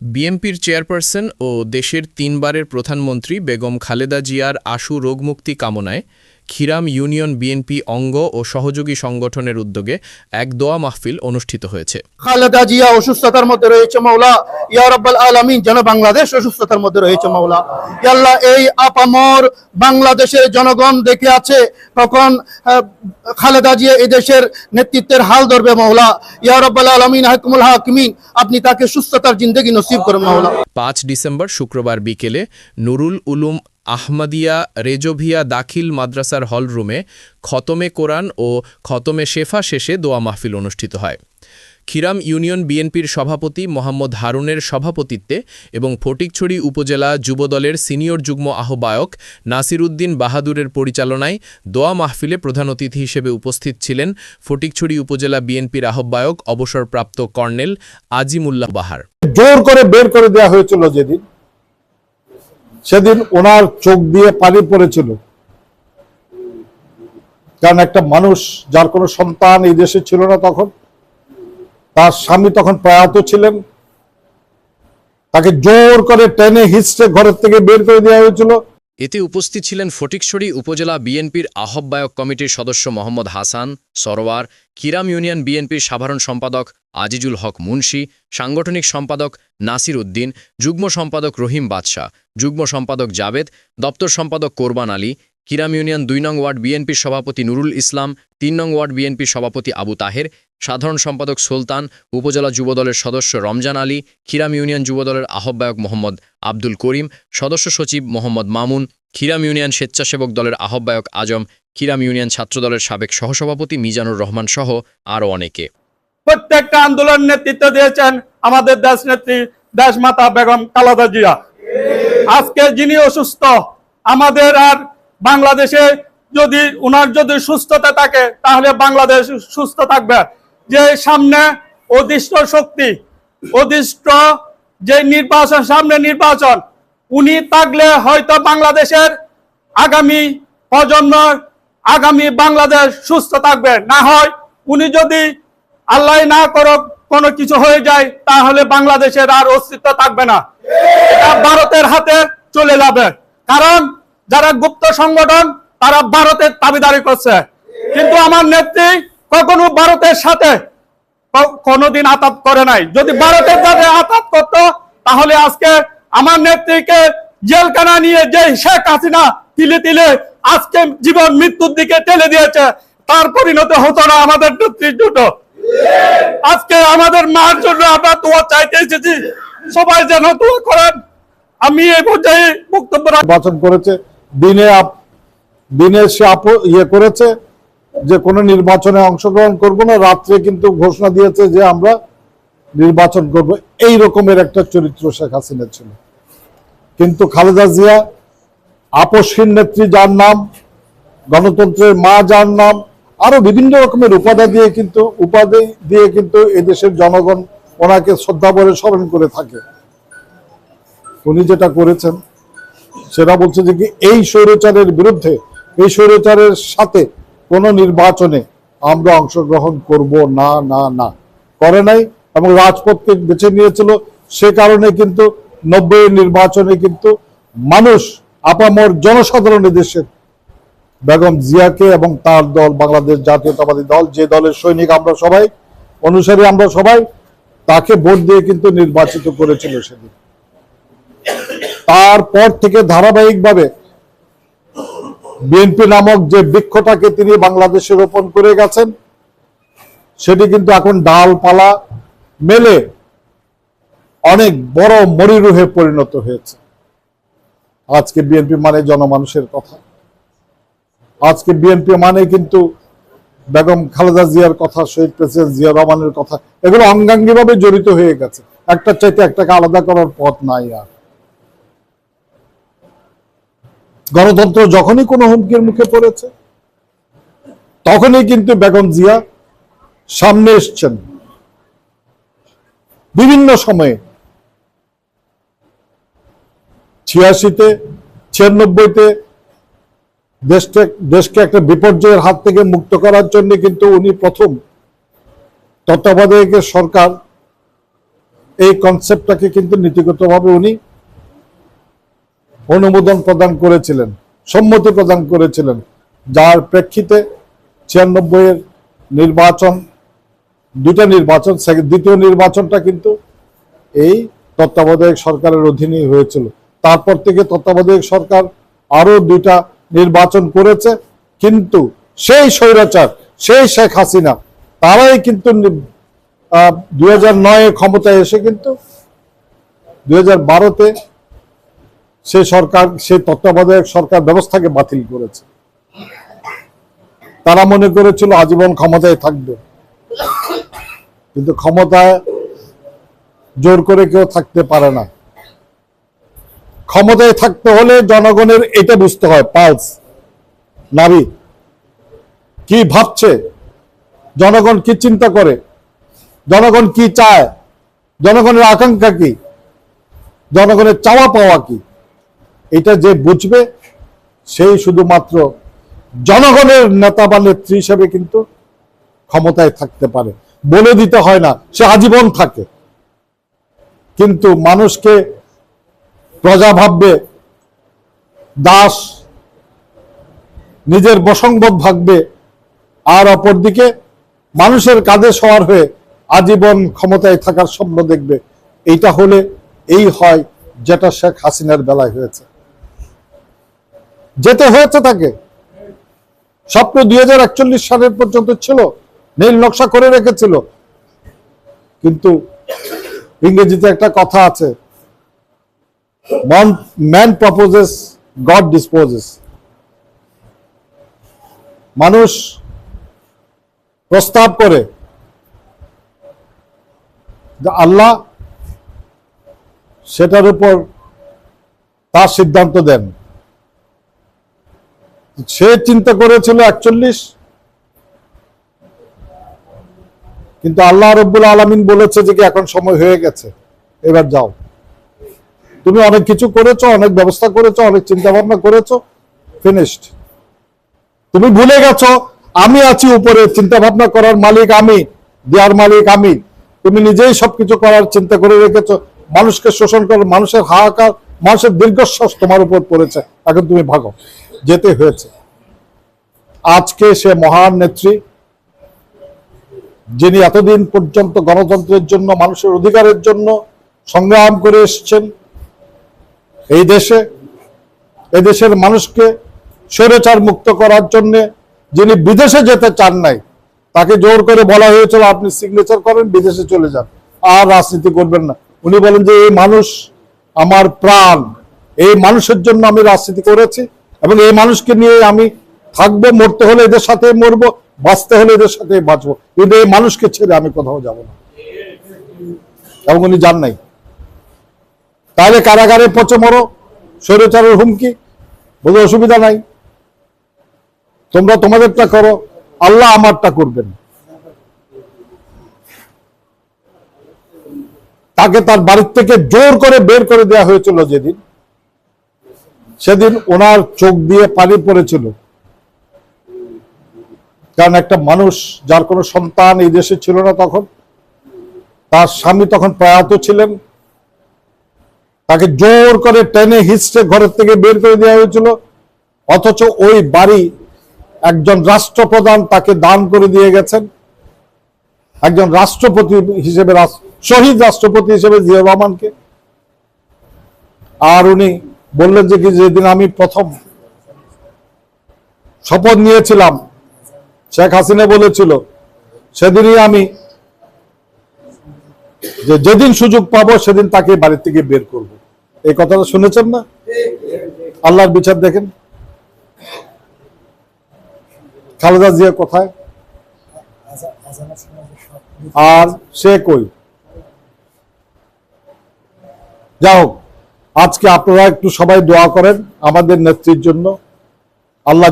বিএনপির চেয়ারপারসন ও দেশের তিনবারের প্রধানমন্ত্রী বেগম খালেদা জিয়ার আশু রোগমুক্তি কামনায় খিরাম ইউনিয়ন বিএনপি অঙ্গ ও সহযোগী সংগঠনের উদ্যোগে এক দোয়া মাহফিল অনুষ্ঠিত হয়েছে। খালেদা জিয়া অসুস্থতার মধ্যে রয়েছে মাওলা। ইয়া রাব্বাল আলামিন যেন বাংলাদেশ অসুস্থতার মধ্যে রয়েছে মাওলা। ইয়া আল্লাহ এই আপামর বাংলাদেশের জনগণ দেখে আছে তখন খালেদা জিয়া এই দেশের নেতৃত্বের হাল ধরবে মাওলা। ইয়া রাব্বাল আলামিন হাকিমুল হাকিমিন আপনি তাকে সুস্থতার জিন্দগি নসিব করুন মাওলা। পাঁচ ডিসেম্বর শুক্রবার বিকেলে নুরুল উলুম আহমদিয়া রেজোভিয়া দাখিল মাদ্রাসার হলরুমে খতমে কোরআন ও খতমে শেফা শেষে দোয়া মাহফিল অনুষ্ঠিত হয়। খিরাম ইউনিয়ন বিএনপির সভাপতি মোহাম্মদ হারুনের সভাপতিত্বে এবং ফটিকছড়ি উপজেলা যুবদলের সিনিয়র যুগ্ম আহ্বায়ক নাসির উদ্দিন বাহাদুরের পরিচালনায় দোয়া মাহফিলে প্রধান অতিথি হিসেবে উপস্থিত ছিলেন ফটিকছড়ি উপজেলা বিএনপির আহ্বায়ক অবসরপ্রাপ্ত কর্নেল আজিমুল্লাহ বাহার। জোর করে বের করে দেওয়া হয়েছিল যেদিন। সেদিন ওনার চোখ দিয়ে পানি পড়েছিল। কারণ একটা মানুষ যার কোনো সন্তান এই দেশে ছিল না তখন, তার স্বামী তখন প্রয়াত ছিলেন। তাকে জোর করে টেনে হিস্ট্রে ঘরের থেকে বের করে দেওয়া হয়েছিল। এতে উপস্থিত ছিলেন ফটিকছড়ি উপজেলা বিএনপির আহ্বায়ক কমিটির সদস্য মোহাম্মদ হাসান, সরোয়ার, কিরাম ইউনিয়ন বিএনপির সাধারণ সম্পাদক আজিজুল হক মুন্সি, সাংগঠনিক সম্পাদক নাসির উদ্দিন, যুগ্ম সম্পাদক রহিম বাদশাহ, যুগ্ম সম্পাদক জাবেদ, দপ্তর সম্পাদক কোরবান আলী, কিরাম ইউনিয়ন দুই নং ওয়ার্ড বিএনপির সভাপতি নুরুল ইসলাম, তিন নং ওয়ার্ড বিএনপির সভাপতি আবু তাহের সাধারণ সম্পাদক সুলতান, উপজেলা যুবদলের সদস্য রমজান আলী, খিরাম ইউনিয়ন যুবদলের আহ্বায়ক মোহাম্মদ আব্দুল করিম, সদস্য সচিব মোহাম্মদ মামুন, খিরাম ইউনিয়ন স্বেচ্ছাসেবক দলের আহ্বায়ক আজম, খিরাম ইউনিয়ন ছাত্রদলের সাবেক সহসভাপতি মিজানুর রহমান সহ আরও অনেকে। প্রত্যেকটা আন্দোলন নেতৃত্ব দিয়েছেন আমাদের দেশ নেত্রী দেশ মাতা বেগম খালেদা জিয়া। আজকে যিনি অসুস্থ, আমাদের আর বাংলাদেশে যদি উনার যদি সুস্থতা থাকে, তাহলে বাংলাদেশ সুস্থ থাকবে। যে সামনে অদিষ্ট শক্তি অদিষ্ট যে নির্বাচন, সামনে নির্বাচন, উনি থাকলে হয়তো বাংলাদেশের আগামী প্রজন্ম আগামী বাংলাদেশ সুস্থ থাকবে। না হয় উনি যদি আল্লাহ না করক, কোনো কিছু হয়ে যায়, তাহলে বাংলাদেশের আর অস্তিত্ব থাকবে না। এটা ভারতের হাতে চলে যাবে। কারণ যারা গুপ্ত সংগঠন, তারা ভারতের দাবিদারি করছে। কিন্তু আমার নেত্রী কখনো ভারতের সাথে কোনোদিন আতাত করে নাই। যদি ভারতের সাথে আতাত করতো, তাহলে আজকে আমার নেত্রীকে জেলখানা নিয়ে যে শেখ হাসিনা তিলে তিলে আজকে জীবন মৃত্যুর দিকে ঠেলে দিয়েছে, তার পরিণতি হতো না আমাদের নেত্রীর জন্য আজকে আমাদের মার জন্য আমরা দোয়া চাইতে এসেছি, সবাই যেন দোয়া করেন। আমি এই পর্যায়ে বক্তব্য নির্বাচন করেছে দিনে দিনে সে ইয়ে করেছে যে কোনো নির্বাচনে অংশগ্রহণ করব না, রাত্রে কিন্তু ঘোষণা দিয়েছে যে আমরা নির্বাচন করব। এই রকমের একটা চরিত্র শেখ হাসিনা ছিল। কিন্তু খালেদা জিয়া আপসহীন নেত্রী যার নাম, গণতন্ত্রের মা যার নাম, আরও বিভিন্ন রকমের উপাধি দিয়ে কিন্তু, উপাধি দিয়ে কিন্তু এদেশের জনগণ ওনাকে শ্রদ্ধা করে স্মরণ করে থাকে। উনি যেটা করেছেন, সেটা বলছে যে কি, এই স্বৈরাচারের বিরুদ্ধে, এই স্বৈরাচারের সাথে কোনো নির্বাচনে আমরা অংশগ্রহণ করব না না না। করে নাই এবং রাজপথকে বেছে নিয়েছিল। সে কারণে কিন্তু নব্বই নির্বাচনে কিন্তু মানুষ আপামর জনসাধারণ দেশের বেগম জিয়াকে এবং তার দল, বাংলাদেশ জাতীয়তাবাদী দল, যে দলের সৈনিক আমরা সবাই, অনুসারী আমরা সবাই, তাকে ভোট দিয়ে কিন্তু নির্বাচিত করেছিল সেদিন। তারপর থেকে ধারাবাহিকভাবে বিএনপি নামক যে বৃক্ষটাকে তিনি বাংলাদেশে রোপণ করে গেছেন, সেটি কিন্তু এখন ডালপালা মেলে অনেক বড় মরিরুহে পরিণত হয়েছে। আজকে বিএনপি মানে জনমানুষের কথা। আজকে বিএনপি মানে কিন্তু বেগম খালেদা জিয়ার কথা, শহীদ প্রেসিডেন্ট জিয়া রহমানের কথা, এগুলো অঙ্গাঙ্গিভাবে জড়িত হয়ে গেছে। একটা চাইতে একটাকে আলাদা করার পথ নাই আর। গণতন্ত্র যখনই কোনো হুমকির মুখে পড়েছে, তখনই কিন্তু বেগম জিয়া সামনে এসছেন। বিভিন্ন সময়ে ছিয়াশিতে, ছিয়ানব্বইতে দেশকে দেশকে একটা বিপর্যয়ের হাত থেকে মুক্ত করার জন্য কিন্তু উনি প্রথম তত্ত্বাবধায়কের সরকার। এই কনসেপ্টটাকে কিন্তু নীতিগতভাবে উনি অনুমোদন প্রদান করেছিলেন, সম্মতি প্রদান করেছিলেন, যার প্রেক্ষিতে ছিয়ানব্বই এর নির্বাচন দুটা নির্বাচন দ্বিতীয় নির্বাচনটা কিন্তু এই তত্ত্বাবধায়ক সরকারের অধীনেই হয়েছিল। তারপর থেকে তত্ত্বাবধায়ক সরকার আরও দুইটা নির্বাচন করেছে, কিন্তু সেই স্বৈরাচার, সেই শেখ হাসিনা, তারাই কিন্তু দুই হাজার নয়ে ক্ষমতায় এসে কিন্তু দুই হাজার বারোতে সে সরকার, সে তত্ত্বাবধায়ক সরকার ব্যবস্থাকে বাতিল করেছে। তারা মনে করেছিল আজীবন ক্ষমতায় থাকবে। কিন্তু ক্ষমতায় জোর করে কেউ থাকতে পারে না। ক্ষমতায় থাকতে হলে জনগণের এটা বুঝতে হয়, পালস, নারী, কি ভাবছে? জনগণ কি চিন্তা করে? জনগণ কি চায়? জনগণের আকাঙ্ক্ষা কি? জনগণের চাওয়া পাওয়া কি? এটা যে বুঝবে, সেই শুধুমাত্র জনগণের নেতা বা নেত্রী হিসেবে কিন্তু ক্ষমতায় থাকতে পারে। বলে দিতে হয় না, সে আজীবন থাকে। কিন্তু মানুষকে প্রজা ভাববে, দাস, নিজের বসংবোধ ভাববে আর অপরদিকে মানুষের কাঁধে সওয়ার হয়ে আজীবন ক্ষমতায় থাকার স্বপ্ন দেখবে। এইটা হলে এই হয় যেটা শেখ হাসিনার বেলায় হয়েছে। যেতে হয়েছে তাকে। স্বপ্ন দুই হাজার একচল্লিশ সালের পর্যন্ত ছিল, নীল নকশা করে রেখেছিল। কিন্তু ইংরেজিতে একটা কথা আছে ম্যান প্রপোজেস গড ডিসপোজেস মানুষ প্রস্তাব করে আল্লাহ সেটার উপর তার সিদ্ধান্ত দেন। সে চিন্তা করেছিল একচল্লিশ। কিন্তু আল্লাহ রব্বুল আলমিন বলেছে যে কি এখন সময় হয়ে গেছে, এবার যাও। তুমি অনেক কিছু করেছ, অনেক ব্যবস্থা করেছ, অনেক চিন্তা ভাবনা করেছ ফিনিশড তুমি ভুলে গেছো, আমি আছি উপরে চিন্তা ভাবনা করার মালিক আমি দেওয়ার মালিক আমি। তুমি নিজেই সবকিছু করার চিন্তা করে রেখেছো, মানুষকে শোষণ করার, মানুষের হাহাকার, মানুষের দীর্ঘশ্বাস তোমার উপর পড়েছে, এখন তুমি ভাগো। যেতে হয়েছে। আজকে সে মহান নেত্রী, যিনি এতদিন পর্যন্ত গণতন্ত্রের জন্য, মানুষের অধিকারের জন্য সংগ্রাম করে এসছেন, এই দেশে এ দেশের মানুষকে স্বৈরাচার মুক্ত করার জন্য যিনি বিদেশে যেতে চান নাই, তাকে জোর করে বলা হয়েছিল, আপনি সিগনেচার করেন, বিদেশে চলে যান। আর রাজনীতি করবেন না। উনি বলেন যে, এই মানুষ আমার প্রাণ। এই মানুষের জন্য আমি রাজনীতি করেছি এবং এই মানুষকে নিয়ে আমি থাকব, মরতে হলে এদের সাথে মরবো, বাঁচতে হলে এদের সাথে বাঁচবো। কিন্তু এই মানুষকে ছেড়ে আমি কোথাও যাব না। এবং উনি যান নাই। তাহলে কারাগারে পচে মরো, স্বৈরাচারের হুমকি বলে অসুবিধা নাই। তোমরা তোমাদেরটা করো, আল্লাহ আমারটা করবেন। তাকে তার বাড়ির থেকে জোর করে বের করে দেয়া হয়েছিল যেদিন। সেদিন ওনার চোখ দিয়ে পানি পড়েছিল। কারণ একটা মানুষ যার কোনো সন্তান এই দেশে ছিল না তখন, তার স্বামী তখন প্রয়াত ছিলেন। তাকে জোর করে টেনে হিস্টে ঘরের থেকে বের করে দেওয়া হয়েছিল। অথচ ওই বাড়ি একজন রাষ্ট্রপ্রধান তাকে দান করে দিয়ে গেছেন। একজন রাষ্ট্রপতি হিসেবে শহীদ রাষ্ট্রপতি হিসেবে জিয়া রহমানকে। আর উনি বললেন যে কি, যেদিন আমি প্রথম শপথ নিয়েছিলাম, শেখ হাসিনা বলেছিল, সেদিনই আমি যে যেদিন সুযোগ পাবো সেদিন তাকে বাড়ির থেকে বের করব। এই কথাটা শুনেছেন না? আল্লাহর বিচার দেখেন। খালেদা জিয়া কোথায়? আর সে কই? হোক আজকে আপনারা একটু সবাই দোয়া করেন আমাদের নেত্রীর জন্য। আল্লাহ